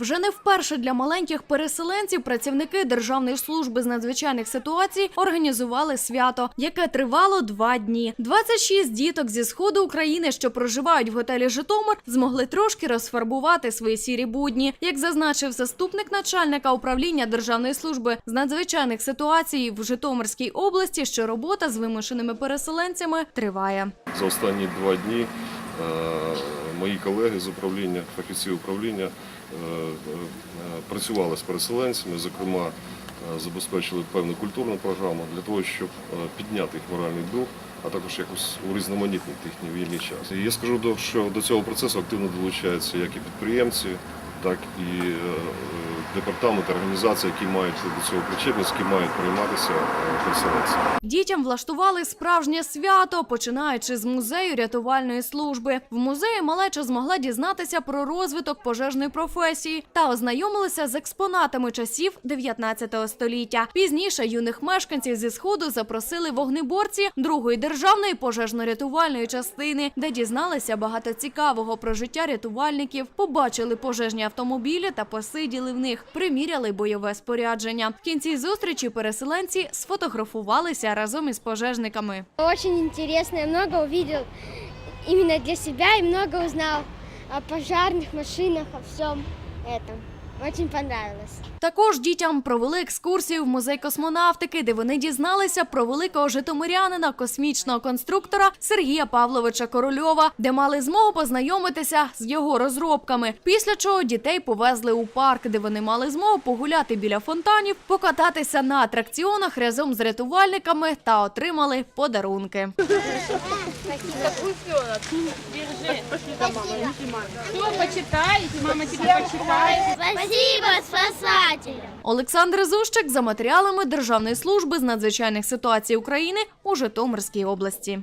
Вже не вперше для маленьких переселенців працівники Державної служби з надзвичайних ситуацій організували свято, яке тривало два дні. 26 діток зі сходу України, що проживають в готелі Житомир, змогли трошки розфарбувати свої сірі будні. Як зазначив заступник начальника управління Державної служби з надзвичайних ситуацій в Житомирській області, що робота з вимушеними переселенцями триває. За останні два дні мої колеги з управління, фахівці управління е, е, працювали з переселенцями, зокрема, е, забезпечили певну культурну програму для того, щоб е, підняти їх моральний дух, а також якось урізноманітнити їхній вільний час. І я скажу, що до цього процесу активно долучаються як і підприємці, так і е, організації, які мають до цього причетність, які мають прийматися е. Дітям влаштували справжнє свято, починаючи з музею рятувальної служби. В музеї малеча змогла дізнатися про розвиток пожежної професії та ознайомилися з експонатами часів 19 століття. Пізніше юних мешканців зі сходу запросили вогнеборці другої державної пожежно-рятувальної частини, де дізналися багато цікавого про життя рятувальників, побачили пожежні автомобілі та посиділи в них, приміряли бойове спорядження. В кінці зустрічі переселенці сфотографувалися разом із пожежниками. Очень цікаво, багато много іменно для себе і много узнав о пожарных машинах, о всьому этом. Очень понравилось. Також дітям провели екскурсію в музей космонавтики, де вони дізналися про великого житомирянина, космічного конструктора Сергія Павловича Корольова, де мали змогу познайомитися з його розробками. Після чого дітей повезли у парк, де вони мали змогу погуляти біля фонтанів, покататися на атракціонах разом з рятувальниками та отримали подарунки. Что почитаете? Мама тебе почитает. Спасибо спасателям! Олександр Зущик за матеріалами Державної служби з надзвичайних ситуацій України у Житомирській області.